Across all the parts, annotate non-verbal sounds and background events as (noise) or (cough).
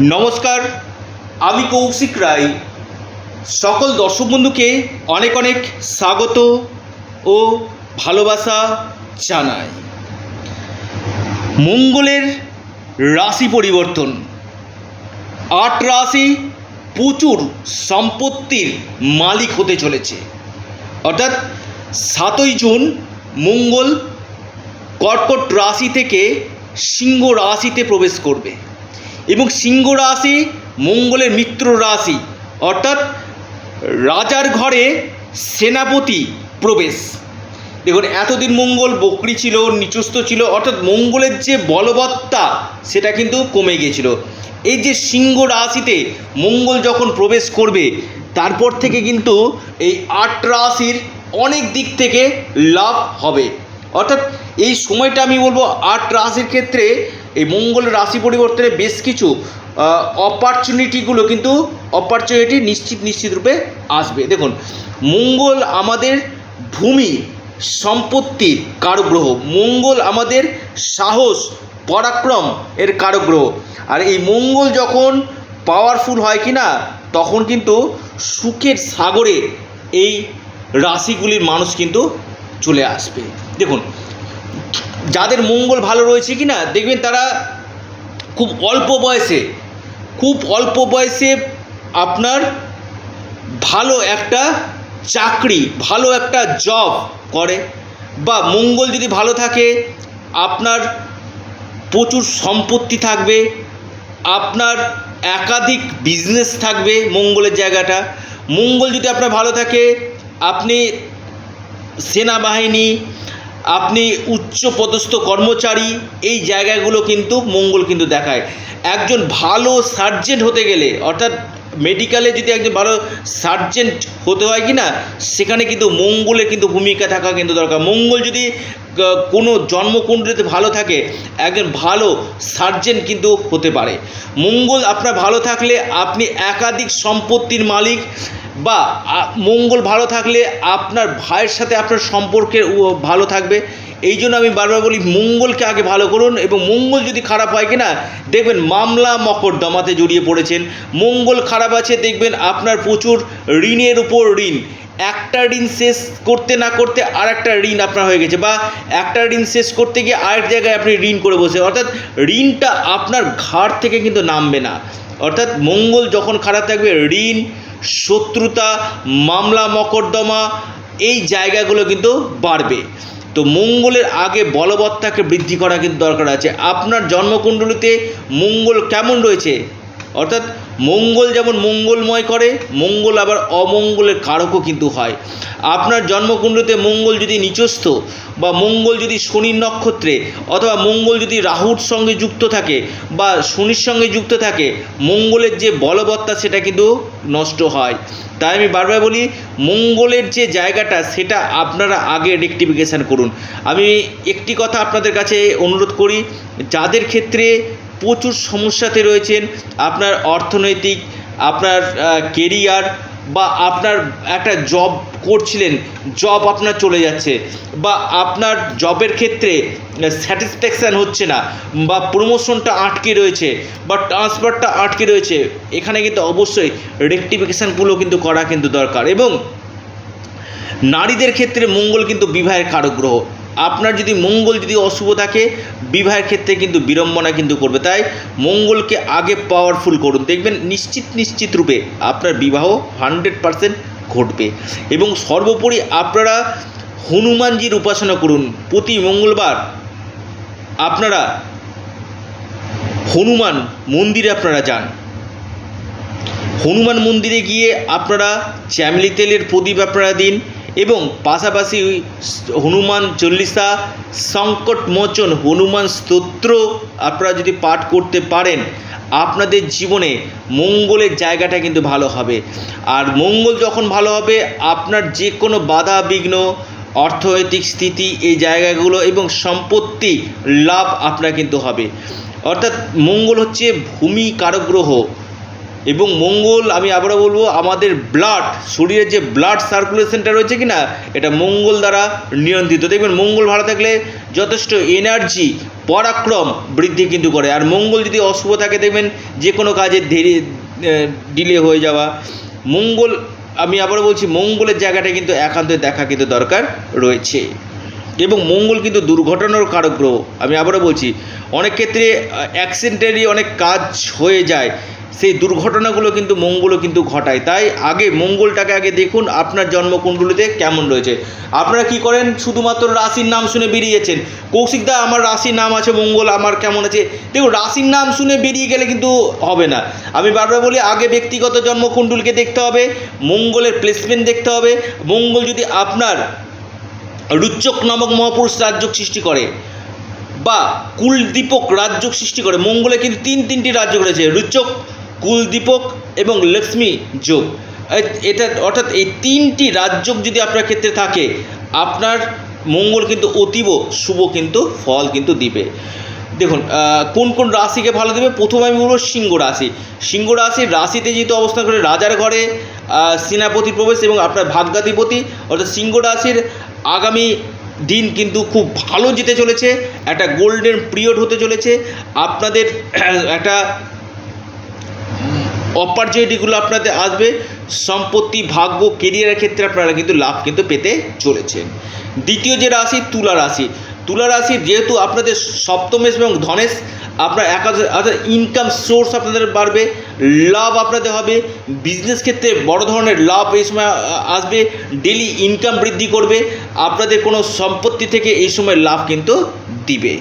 নমস্কার, আমি কৌশিক রায়। সকল দর্শক বন্ধুকে অনেক অনেক স্বাগত ও ভালোবাসা জানাই। মঙ্গলের রাশি পরিবর্তন। আট রাশি প্রচুর সম্পত্তির মালিক হতে চলেছে। অর্থাৎ সাতই জুন মঙ্গল কর্কট রাশি থেকে সিংহ রাশিতে প্রবেশ করবে। এবং সিংহ রাশি মঙ্গলের মিত্র রাশি, অর্থাৎ রাজার ঘরে সেনাপতি প্রবেশ। দেখুন, এতদিন মঙ্গল বকরি ছিল, নিচস্থ ছিল, অর্থাৎ মঙ্গলের যে বলবত্তা, সেটা কিন্তু কমে গিয়েছিল। এই যে সিংহ রাশিতে মঙ্গল যখন প্রবেশ করবে, তারপর থেকে কিন্তু এই আট রাশির অনেক দিক থেকে লাভ হবে। অর্থাৎ এই সময়টা আমি বলব আট রাশির ক্ষেত্রে এই মঙ্গল রাশি পরিবর্তনে বেশ কিছু অপরচুনিটিগুলো কিন্তু অপরচুনিটি নিশ্চিত নিশ্চিত রূপে আসবে। দেখুন, মঙ্গল আমাদের ভূমি সম্পত্তির কারগ্রহ। মঙ্গল আমাদের সাহস, পরাক্রম এর কারগ্রহ। আর এই মঙ্গল যখন পাওয়ারফুল হয় কি না তখন কিন্তু সুখের সাগরে এই রাশিগুলির মানুষ কিন্তু চলে আসবে। দেখুন যাদের মঙ্গল ভালো রয়েছে কি না দেখবেন তারা খুব অল্প বয়সে, খুব অল্প বয়সে আপনার ভালো একটা চাকরি, ভালো একটা জব করে বা মঙ্গল যদি ভালো থাকে, আপনার প্রচুর সম্পত্তি থাকবে, আপনার একাধিক বিজনেস থাকবে মঙ্গলের জায়গাটা। মঙ্গল যদি আপনার ভালো থাকে, আপনি সেনাবাহিনী আপনি উচ্চ পদস্থ কর্মচারী, এই জায়গাগুলো কিন্তু মঙ্গল কিন্তু দেখায়। একজন ভালো সার্জেন্ট হতে গেলে, অর্থাৎ মেডিকেলে যদি একজন ভালো সার্জেন্ট হতে হয় কি না সেখানে কিন্তু মঙ্গলের কিন্তু ভূমিকা থাকা কিন্তু দরকার। মঙ্গল যদি কোনো জন্মকুণ্ডলিতে ভালো থাকে, একজন ভালো সার্জেন্ট কিন্তু হতে পারে। মঙ্গল আপনার ভালো থাকলে আপনি একাধিক সম্পত্তির মালিক বা মঙ্গল ভালো থাকলে আপনার ভাইয়ের সাথে আপনার সম্পর্কের ভালো থাকবে। এই জন্য আমি বারবার বলি, মঙ্গলকে আগে ভালো করুন এবং মঙ্গল যদি খারাপ হয় কিনা, দেখবেন মামলা মকদ্দমাতে জড়িয়ে পড়েছেন। মঙ্গল খারাপ আছে, দেখবেন আপনার প্রচুর ঋণের উপর ঋণ। একটা ঋণ শেষ করতে না করতে আর একটা ঋণ আপনার হয়ে গেছে বা একটা ঋণ শেষ করতে গিয়ে আরেক জায়গায় আপনি ঋণ করে বসে। অর্থাৎ ঋণটা আপনার ঘাট থেকে কিন্তু নামবে না। অর্থাৎ মঙ্গল যখন খারাপ থাকবে, ঋণ শত্রুতা, মামলা, মকদ্দমা, এই জায়গাগুলো কিন্তু বাড়বে। তো মঙ্গলের আগে বলবত্তাকে বৃদ্ধি করা কিন্তু দরকার আছে। আপনার জন্মকুণ্ডলিতে মঙ্গল কেমন রয়েছে? অর্থাৎ মঙ্গল যেমন মঙ্গলময় করে, মঙ্গল আবার অমঙ্গলের কারকও কিন্তু হয়। আপনার জন্মকুণ্ডতে মঙ্গল যদি নিচস্থ বা মঙ্গল যদি শনির নক্ষত্রে অথবা মঙ্গল যদি রাহুর সঙ্গে যুক্ত থাকে বা শনির সঙ্গে যুক্ত থাকে, মঙ্গলের যে বলবত্তা সেটা কিন্তু নষ্ট হয়। তাই আমি বারবার বলি, মঙ্গলের যে জায়গাটা সেটা আপনারা আগে রেকটিফিকেশান করুন। আমি একটি কথা আপনাদের কাছে অনুরোধ করি, যাদের ক্ষেত্রে প্রচুর সমস্যাতে রয়েছেন আপনার অর্থনৈতিক, আপনার কেরিয়ার বা আপনার একটা জব করছিলেন জব আপনার চলে যাচ্ছে বা আপনার জবের ক্ষেত্রে স্যাটিসফ্যাকশান হচ্ছে না বা প্রমোশনটা আটকে রয়েছে বা ট্রান্সফারটা আটকে রয়েছে, এখানে কিন্তু অবশ্যই রেকটিফিকেশানগুলো কিন্তু করা কিন্তু দরকার এবং নারীদের ক্ষেত্রে মঙ্গল কিন্তু বিবাহের কারক গ্রহ। আপনার যদি মঙ্গল যদি অশুভ থাকে, বিবাহের ক্ষেত্রে কিন্তু বিড়ম্বনা কিন্তু করবে। তাই মঙ্গলকে আগে পাওয়ারফুল করুন। দেখবেন নিশ্চিত নিশ্চিত রূপে আপনার বিবাহ হান্ড্রেড পারসেন্ট ঘটবে। এবং সর্বোপরি আপনারা হনুমানজির উপাসনা করুন। প্রতি মঙ্গলবার আপনারা হনুমান মন্দিরে আপনারা যান। হনুমান মন্দিরে গিয়ে আপনারা চ্যামলি তেলের প্রদীপ আপনারা দিন। এবং পাশাপাশি হনুমান চল্লিশা, সংকট মোচন, হনুমান স্তোত্র আপনারা যদি পাঠ করতে পারেন, আপনাদের জীবনে মঙ্গলের জায়গাটা কিন্তু ভালো হবে। আর মঙ্গল যখন ভালো হবে, আপনার যে কোনো বাধা, বিঘ্ন, অর্থনৈতিক স্থিতি, এই জায়গাগুলো এবং সম্পত্তি, লাভ আপনার কিন্তু হবে। অর্থাৎ মঙ্গল হচ্ছে ভূমি কারগ্রহ। এবং মঙ্গল, আমি আবারও বলব, আমাদের ব্লাড শরীরের যে ব্লাড সার্কুলেশনটা রয়েছে কি না এটা মঙ্গল দ্বারা নিয়ন্ত্রিত। দেখবেন, মঙ্গল ভালো থাকলে যথেষ্ট এনার্জি পরাক্রম বৃদ্ধি কিন্তু করে। আর মঙ্গল যদি অশুভ থাকে, দেখবেন, যে কোনো কাজে দেরি ডিলে হয়ে যাওয়া। মঙ্গল, আমি আবারও বলছি, মঙ্গলের জায়গাটা কিন্তু একান্ত দেখা কিন্তু দরকার রয়েছে। এবং মঙ্গল কিন্তু দুর্ঘটনার কারক গ্রহ। আমি আবারও বলছি, অনেক ক্ষেত্রে অ্যাক্সিডেন্টালি অনেক কাজ হয়ে যায়, সেই দুর্ঘটনাগুলো কিন্তু মঙ্গলও কিন্তু ঘটায়। তাই আগে মঙ্গলটাকে আগে দেখুন, আপনার জন্মকুণ্ডলিতে কেমন রয়েছে। আপনারা কি করেন? শুধুমাত্র রাশির নাম শুনে বেরিয়েছেন। কৌশিকদা আমার রাশির নাম আছে, মঙ্গল আমার কেমন আছে? দেখুন, রাশির নাম শুনে বেরিয়ে গেলে কিন্তু হবে না। আমি বারবার বলি, আগে ব্যক্তিগত জন্মকুণ্ডলকে দেখতে হবে, মঙ্গলের প্লেসমেন্ট দেখতে হবে। মঙ্গল যদি আপনার রুচ্চক নামক মহাপুরুষ রাজ্যক সৃষ্টি করে বা কুলদীপক রাজ্যক সৃষ্টি করে। মঙ্গলে কিন্তু তিন তিনটি রাজ্য রয়েছে রুচক কুলদীপক এবং লক্ষ্মী যোগ। এটা অর্থাৎ এই তিনটি রাজ্যক যদি আপনার ক্ষেত্রে থাকে, আপনার মঙ্গল কিন্তু অতীব, শুভ কিন্তু ফল কিন্তু দিবে। দেখুন কোন কোন রাশিকে ভালো দেবে? প্রথমে আমি বলব সিংহ রাশি। সিংহ রাশির রাশিতে যেহেতু অবস্থান করে রাজার ঘরে সেনাপতি প্রবেশ এবং আপনার ভাগ্যাধিপতি। অর্থাৎ সিংহ রাশির আগামী দিন কিন্তু খুব ভালো যেতে চলেছে, একটা গোল্ডেন পিরিয়ড হতে চলেছে। আপনাদের (clears throat) একটা অপরচুনিটিগুলো আপনাদের আসবে, সম্পত্তি, ভাগ্য কেরিয়ারের ক্ষেত্রে আপনারা কিন্তু লাভ কিন্তু পেতে চলেছেন। দ্বিতীয় যে রাশি, তুলা রাশি। তুলা রাশি যেহেতু আপনাদের সপ্তমেশ এবং ধনেশ আপনার অর্থাৎ ইনকাম সোর্স আপনাদের বাড়বে, লাভ আপনাদের হবে বিজনেস ক্ষেত্রে বড় ধরনের লাভ এই সময় আসবে ডেলি ইনকাম বৃদ্ধি করবে, আপনাদের কোনো সম্পত্তি থেকে এই সময় লাভ কিন্তু দিবে।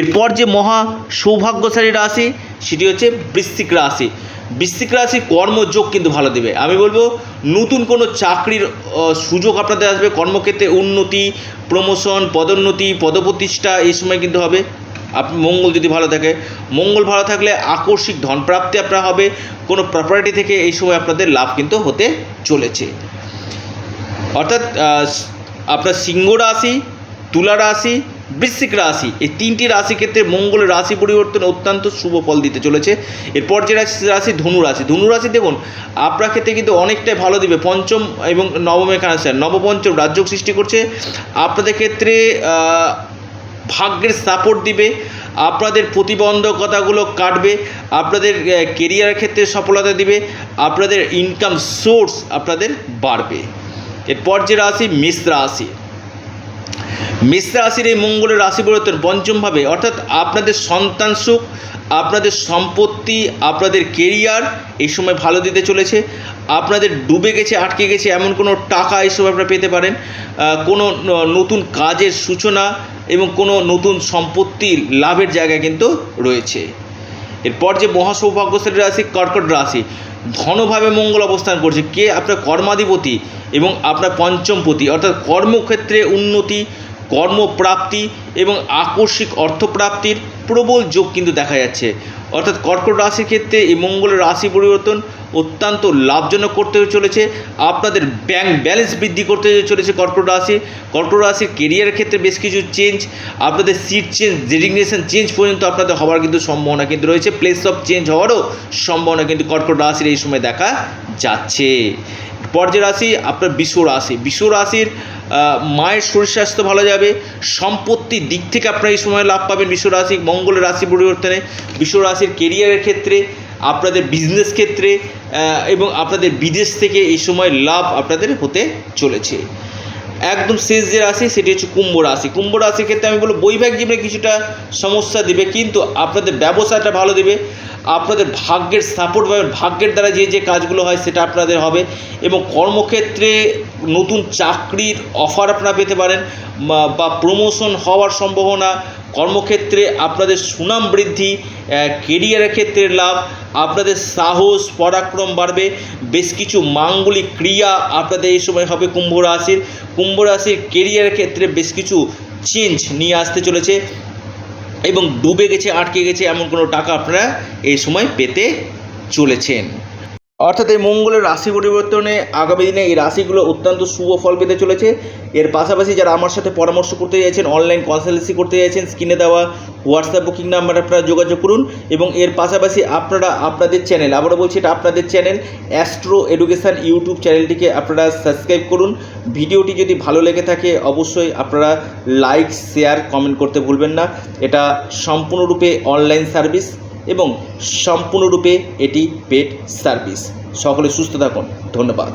এরপর যে মহা সৌভাগ্যশালী রাশি সেটি হচ্ছে বৃশ্চিক রাশি। বৃশ্চিক রাশি কর্মযোগ কিন্তু ভালো দেবে। আমি বলব, নতুন কোনো চাকরির সুযোগ আপনাদের আসবে, কর্মক্ষেত্রে উন্নতি প্রমোশন পদোন্নতি, পদপ্রতিষ্ঠা এই সময় কিন্তু হবে। আপ, মঙ্গল যদি ভালো থাকে, মঙ্গল ভালো থাকলে আকস্মিক ধনপ্রাপ্তি আপনার হবে, কোনো প্রপার্টি থেকে এই সময় আপনাদের লাভ কিন্তু হতে চলেছে। অর্থাৎ আপনার সিংহ রাশি, তুলা রাশি, বৃশ্চিক রাশি, এই তিনটি রাশি ক্ষেত্রে মঙ্গলের রাশি পরিবর্তন অত্যন্ত শুভ ফল দিতে চলেছে। এরপর যে রাশি রাশি ধনু রাশি। ধনু রাশি দেখুন, আপনার ক্ষেত্রে কিন্তু অনেকটাই ভালো দিবে। পঞ্চম এবং নবম এখানে নবপঞ্চম রাজ্য সৃষ্টি করছে। আপনাদের ক্ষেত্রে ভাগ্যের সাপোর্ট দিবে, আপনাদের প্রতিবন্ধকতাগুলো কাটবে, আপনাদের কেরিয়ারের ক্ষেত্রে সফলতা দিবে, আপনাদের ইনকাম সোর্স আপনাদের বাড়বে। এরপর যে রাশি, মেষ রাশি। মেষ রাশির এই মঙ্গলের রাশি পরিবর্তন পঞ্চমভাবে, অর্থাৎ আপনাদের সন্তান সুখ, আপনাদের সম্পত্তি, আপনাদের কেরিয়ার এই সময় ভালো দিতে চলেছে, আপনাদের ডুবে গেছে, আটকে গেছে, এমন কোনো টাকা এই সময় আপনারা পেতে পারেন। কোনো নতুন কাজের সূচনা এবং কোনো নতুন সম্পত্তি লাভের জায়গা কিন্তু রয়েছে। এরপর যে মহাসৌভাগ্যশালী রাশি, কর্কট রাশি, ধনভাবে মঙ্গল অবস্থান করছে। কে? আপনার কর্মাধিপতি এবং আপনার পঞ্চমপতি। অর্থাৎ কর্মক্ষেত্রে উন্নতি, কর্মপ্রাপ্তি এবং আকস্মিক অর্থপ্রাপ্তির প্রবল যোগ কিন্তু দেখা যাচ্ছে। অর্থাৎ কর্কট রাশির ক্ষেত্রে এই মঙ্গলের রাশি পরিবর্তন অত্যন্ত লাভজনক করতে চলেছে। আপনাদের ব্যাংক ব্যালেন্স বৃদ্ধি করতে চলেছে কর্কট রাশি। কর্কট রাশির কেরিয়ারের ক্ষেত্রে বেশ কিছু চেঞ্জ আপনাদের সিট চেঞ্জ ডেজিগনেশন চেঞ্জ পর্যন্ত আপনাদের হওয়ার কিন্তু সম্ভাবনা কিন্তু রয়েছে। প্লেস অফ চেঞ্জ হওয়ারও সম্ভাবনা কিন্তু কর্কট রাশির এই সময় দেখা যাচ্ছে। পর্যে রাশি, আপনার বিশ্ব রাশি। বিশ্ব রাশির মায়ের শরীর স্বাস্থ্য ভালো যাবে সম্পত্তির দিক থেকে আপনারা এই সময় লাভ পাবেন বিশ্ব রাশি মঙ্গলের রাশি পরিবর্তনে। বিশ্ব রাশির কেরিয়ারের ক্ষেত্রে, আপনাদের বিজনেস ক্ষেত্রে এবং আপনাদের বিদেশ থেকে এই সময় লাভ আপনাদের হতে চলেছে। একদম শেষ যে রাশি, সেটি হচ্ছে কুম্ভ রাশি। কুম্ভ রাশির ক্ষেত্রে আমি বলব, বৈবাহিক জীবনে কিছুটা সমস্যা দিবে, কিন্তু আপনাদের ব্যবসাটা ভালো দিবে। আপনাদের ভাগ্যের সাপোর্ট পাবেন ভাগ্যের দ্বারা যে যে কাজগুলো হয়, সেটা আপনাদের হবে। এবং কর্মক্ষেত্রে নতুন চাকরির অফার আপনারা পেতে পারেন, বা- বা প্রমোশন হওয়ার সম্ভাবনা কর্মক্ষেত্রে আপনাদের সুনাম বৃদ্ধি কেরিয়ারের ক্ষেত্রে লাভ, আপনাদের সাহস, পরাক্রম বাড়বে, বেশ কিছু মাঙ্গলিক ক্রিয়া আপনাদের এই সময় হবে কুম্ভ রাশির। কুম্ভ রাশির কেরিয়ারের ক্ষেত্রে বেশ কিছু চেঞ্জ নিয়ে আসতে চলেছে এবং ডুবে গেছে, আটকে গেছে, এমন কোনো টাকা আপনারা এই সময় পেতে চলেছেন। অর্থাৎ এই মঙ্গলের রাশি পরিবর্তনে আগামী দিনে এই রাশিগুলো অত্যন্ত শুভ ফল পেতে চলেছে। এর পাশাপাশি যারা আমার সাথে পরামর্শ করতে চাইছেন অনলাইন কনসালটেন্সি করতে চাইছেন স্ক্রিনে দেওয়া হোয়াটসঅ্যাপ বুকিং নাম্বার আপনারা যোগাযোগ করুন এবং এর পাশাপাশি আপনারা, আপনাদের চ্যানেল আবারও বলছি এটা আপনাদের চ্যানেল অ্যাস্ট্রো এডুকেশান ইউটিউব চ্যানেলটিকে আপনারা সাবস্ক্রাইব করুন। ভিডিওটি যদি ভালো লেগে থাকে, অবশ্যই আপনারা লাইক শেয়ার কমেন্ট করতে ভুলবেন না। এটা সম্পূর্ণরূপে অনলাইন সার্ভিস এবং সম্পূর্ণরূপে এটি পেড সার্ভিস। সকলে সুস্থ থাকুন। ধন্যবাদ।